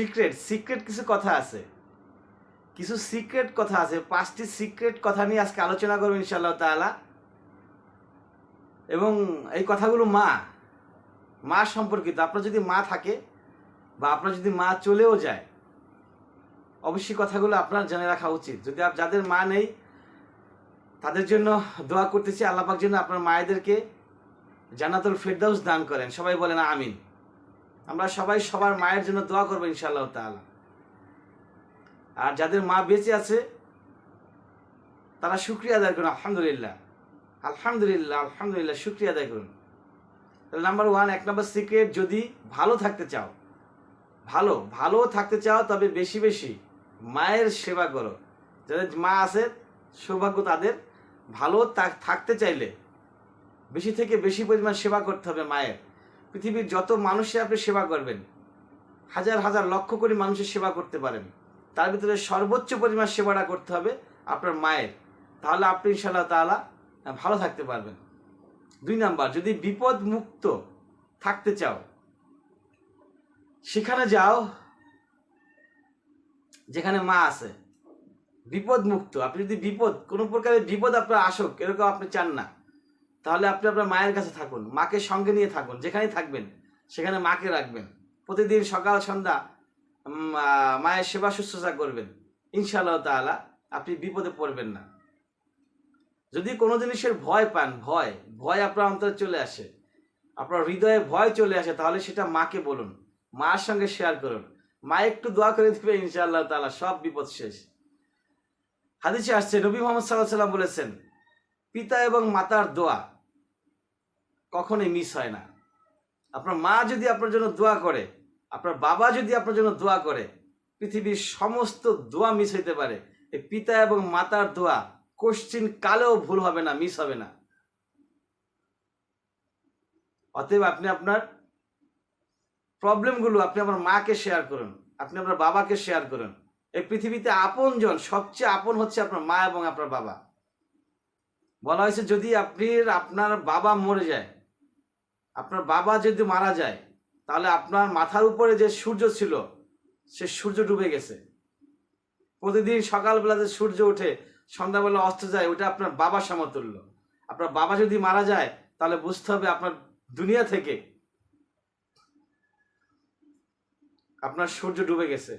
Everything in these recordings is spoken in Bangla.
সিক্রেট সিক্রেট কিছু কথা আছে। কিছু সিক্রেট কথা আছে, পাঁচটি সিক্রেট কথা নিয়ে আজকে আলোচনা করব ইনশাআল্লাহ তাআলা। এবং এই কথাগুলো মা মা সম্পর্কিত। আপনার যদি মা থাকে বা আপনার যদি মা চলেও যায়, অবশ্যই কথাগুলো আপনার জেনে রাখা উচিত। যদি যাদের মা নেই, তাদের জন্য দোয়া করতেছি আল্লাপাক যেন আপনার মায়েদেরকে জান্নাতুল ফেরদাউস দান করেন। সবাই বলেন আমিন। আমরা সবাই সবার মায়ের জন্য দোয়া করব ইনশাআল্লাহ তাআলা। আর যাদের মা বেঁচে আছে, তারা শুক্রিয়া আদায় করুন, আলহামদুলিল্লাহ। আলহামদুলিল্লাহ আলহামদুলিল্লাহ, শুক্রিয়া আদায় করুন। তাহলে নাম্বার ওয়ান এক নম্বর সিক্রেট যদি ভালো থাকতে চাও, ভালো ভালো থাকতে চাও, তবে বেশি বেশি মায়ের সেবা করো। যাদের মা আছে, সৌভাগ্য তাদের, ভালো থাক- থাকতে চাইলে বেশি থেকে বেশি পরিমাণ সেবা করতে হবে মায়ের। পৃথিবীর যত মানুষের আপনি সেবা করবেন, হাজার হাজার লক্ষ কোটি মানুষের সেবা করতে পারেন, তার ভিতরে সর্বোচ্চ পরিমাণ সেবাটা করতে হবে আপনার মায়ের। তাহলে আপনি ইনশাল্লাহ তালা ভালো থাকতে পারবেন। দুই নাম্বার, যদি বিপদ মুক্ত থাকতে চাও, সেখানে যাও যেখানে মা আছে। বিপদ মুক্ত আপনি যদি বিপদ, কোনো প্রকারের বিপদ আপনার আসুক, এরকম আপনি চান না। তাহলে আপনি আপনার মায়ের কাছে থাকুন, মাকে সঙ্গে নিয়ে থাকুন, যেখানেই থাকবেন, সেখানে মাকে রাখবেন। প্রতিদিন সকাল, সন্ধ্যা মায়ের সেবা শুশ্রূষা করবেন। ইনশাআল্লাহ তাআলা আপনি বিপদে পড়বেন না। যদি কোনো জিনিসের ভয় পান, ভয় ভয় আপনার অন্তরে চলে আসে, আপনার হৃদয়ে ভয় চলে আসে, তাহলে সেটা মাকে বলুন, মার সঙ্গে শেয়ার করুন। মা একটু দোয়া করে দিবে, ইনশাআল্লাহ তাআলা সব বিপদ শেষ। হাদিসে আসছে, নবী মোহাম্মদ সাল্লাহ সাল্লাম বলেছেন পিতা এবং মাতার দোয়া কখনোই মিস হয় না। আপনার মা যদি আপনার জন্য দোয়া করে, আপনার বাবা যদি আপনার জন্য দোয়া করে, পৃথিবীর সমস্ত দোয়া মিস হইতে পারে। এই পিতা এবং মাতার দোয়া কোশ্চিন কালেও ভুল হবে না মিস হবে না। অতএব আপনি আপনার প্রবলেমগুলো আপনি আপনার মাকে শেয়ার করুন, আপনি আপনার বাবাকে শেয়ার করুন। এই পৃথিবীতে আপনজন সবচেয়ে আপন হচ্ছে আপনার মা এবং আপনার বাবা। বলা হয়েছে যদি আপনি, আপনার বাবা মরে যায়, আপনার বাবা যদি মারা যায়, তাহলে আপনার মাথার উপরে যে সূর্য ছিল, সে সূর্য ডুবে গেছে। প্রতিদিন সকালবেলা যে সূর্য ওঠে, সন্ধ্যাবেলা অস্ত যায়, ওটা আপনার বাবার সমতুল্য। আপনার বাবা যদি মারা যায়, তাহলে বুঝতে হবে আপনার দুনিয়া থেকে আপনার সূর্য ডুবে গেছে।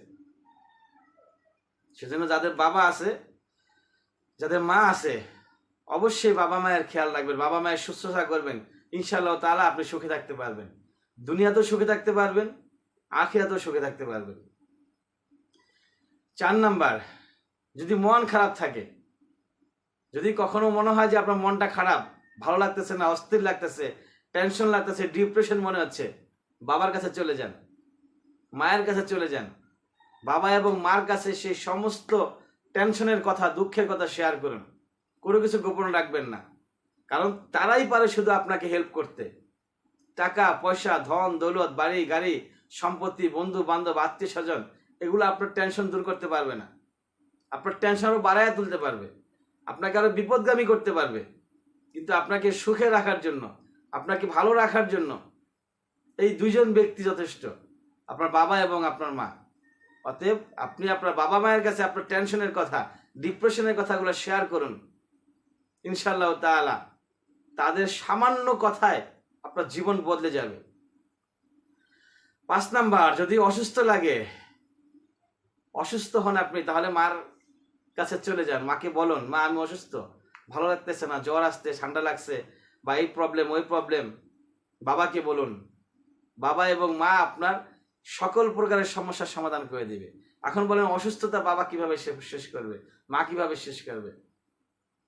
সেজন্য যাদের বাবা আছে, যাদের মা আছে অবশ্যই বাবা মায়ের খেয়াল রাখবেন, বাবা মায়ের শুশ্রূষা করবেন। ইনশাআল্লাহ তাআলা আপনি সুখে থাকতে পারবেন। দুনিয়াতেও সুখে থাকতে পারবেন, আখিরাতেও সুখে থাকতে পারবেন। চার নাম্বার, যদি মন খারাপ থাকে, যদি কখনো মনে হয় যে আপনার মনটা খারাপ, ভালো লাগতেছে না, অস্থির লাগতেছে টেনশন লাগতেছে ডিপ্রেশন মনে হচ্ছে, বাবার কাছে চলে যান, মায়ের কাছে চলে যান। বাবা এবং মার কাছে সেই সমস্ত টেনশনের কথা, দুঃখের কথা শেয়ার করুন। কোনো কিছু গোপন রাখবেন না। কারণ তারাই পারে শুধু আপনাকে হেল্প করতে। টাকা, পয়সা, ধন, দৌলত, বাড়ি, গাড়ি, সম্পত্তি, বন্ধু, বান্ধব আত্মীয় স্বজন এগুলো আপনার টেনশন দূর করতে পারবে না। আপনার টেনশন আরও বাড়াইয়া তুলতে পারবে। আপনাকে আরও বিপদগামী করতে পারবে। কিন্তু আপনাকে সুখে রাখার জন্য, আপনাকে ভালো রাখার জন্য এই দুজন ব্যক্তি যথেষ্ট। আপনার বাবা এবং আপনার মা। অতএব আপনি আপনার বাবা মায়ের কাছে আপনার টেনশনের কথা ডিপ্রেশনের কথাগুলো শেয়ার করুন। ইনশাল্লাহ তাআলা তাদের সামান্য কথায় আপনার জীবন বদলে যাবে। পাঁচ নাম্বার, যদি অসুস্থ লাগে, অসুস্থ হন আপনি, তাহলে মার কাছে চলে যান। মাকে বলুন, মা, আমি অসুস্থ। ভালো লাগতেছে না, জ্বর আসতে ঠান্ডা লাগছে বা এই প্রবলেম ওই প্রবলেম বাবাকে বলুন, বাবা এবং মা আপনার সকল প্রকারের সমস্যার সমাধান করে দিবে। এখন বলেন, অসুস্থতা বাবা কীভাবে শেষ করবে? মা কীভাবে শেষ করবে?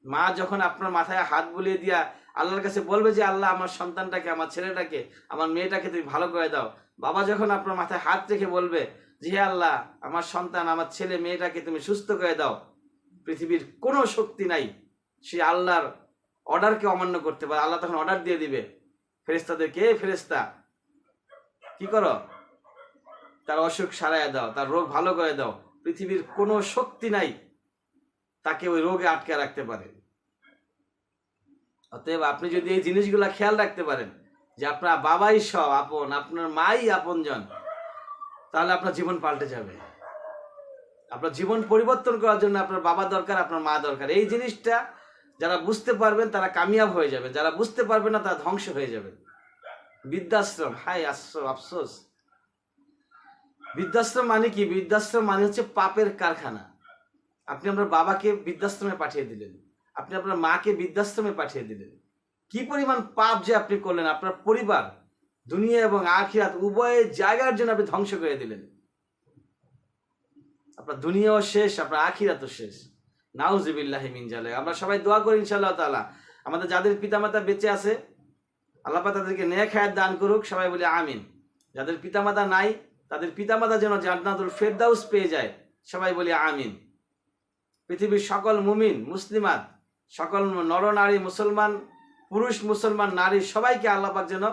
মা যখন আপনার মাথায় হাত বুলিয়ে দিয়া আল্লাহর কাছে বলবে যে, আল্লাহ, আমার সন্তানটাকে, আমার ছেলেটাকে, আমার মেয়েটাকে তুমি ভালো করে দাও। বাবা যখন আপনার মাথায় হাত রেখে বলবে যে, হে আল্লাহ, আমার সন্তান, আমার ছেলে, মেয়েটাকে তুমি সুস্থ করে দাও। পৃথিবীর কোনো শক্তি নাই। সে আল্লাহর অর্ডারকে অমান্য করতে পারে। আল্লাহ তখন অর্ডার দিয়ে দিবে। ফেরেস্তাদেরকে "এ ফেরেস্তা কি করো? তার অসুখ সারাইয়া দাও, তার রোগ ভালো করে দাও। পৃথিবীর কোনো শক্তি নাই। তাকে ওই রোগে আটকে রাখতে পারে অতএব আপনি যদি এই জিনিসগুলা খেয়াল রাখতে পারেন যে আপনার বাবাই সব আপন আপনার মাই আপনজন তাহলে আপনার জীবন পাল্টে যাবে। আপনার জীবন পরিবর্তন করার জন্য আপনার বাবা দরকার আপনার মা দরকার। এই জিনিসটা যারা বুঝতে পারবেন তারা কামিয়াব হয়ে যাবে। যারা বুঝতে পারবে না তারা ধ্বংস হয়ে যাবে। বৃদ্ধাশ্রম হাই আশ্রম আফসোস। বৃদ্ধাশ্রম মানে কি? বৃদ্ধাশ্রম মানে হচ্ছে পাপের কারখানা। আপনি আপনার বাবাকে বৃদ্ধাশ্রমে পাঠিয়ে দিলেন। আপনি আপনার মাকে বৃদ্ধাশ্রমে পাঠিয়ে দিলেন। কি পরিমাণ পাপ যে আপনি করলেন, আপনার পরিবার, দুনিয়া এবং আখিরাত উভয় জায়গার জন্য আপনি ধ্বংস করে দিলেন। আপনার দুনিয়াও শেষ, আপনার আখিরাতও শেষ। নাউজিবিল্লাহি মিন জালে আমরা সবাই দোয়া করি ইনশাআল্লাহ তাআলা। আমাদের যাদের পিতামাতা বেঁচে আছে, আল্লাহ তাদেরকে নেক হায়াত দান করুক, সবাই বলে আমিন। যাদের পিতামাতা নাই, তাদের পিতামাতা যেন জান্নাতুল ফেরদাউস পেয়ে যায়, সবাই বলি আমিন। পৃথিবীর সকল মুমিন, মুসলিমাত, সকল নরনারী মুসলমান, পুরুষ, মুসলমান, নারী, সবাইকে আল্লাপাক যেন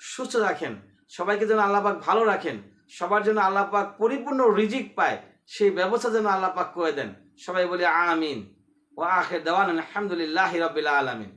সুস্থ রাখেন, সবাইকে যেন আল্লাপাক ভালো রাখেন, সবার জন্য আল্লাপাক পরিপূর্ণ রিজিক পায়, সেই ব্যবস্থা যেন আল্লাপাক করে দেন। সবাই বলি, আমিন। ও আখের দেওয়ান আলহামদুলিল্লাহ রবিল্লা আলমিন।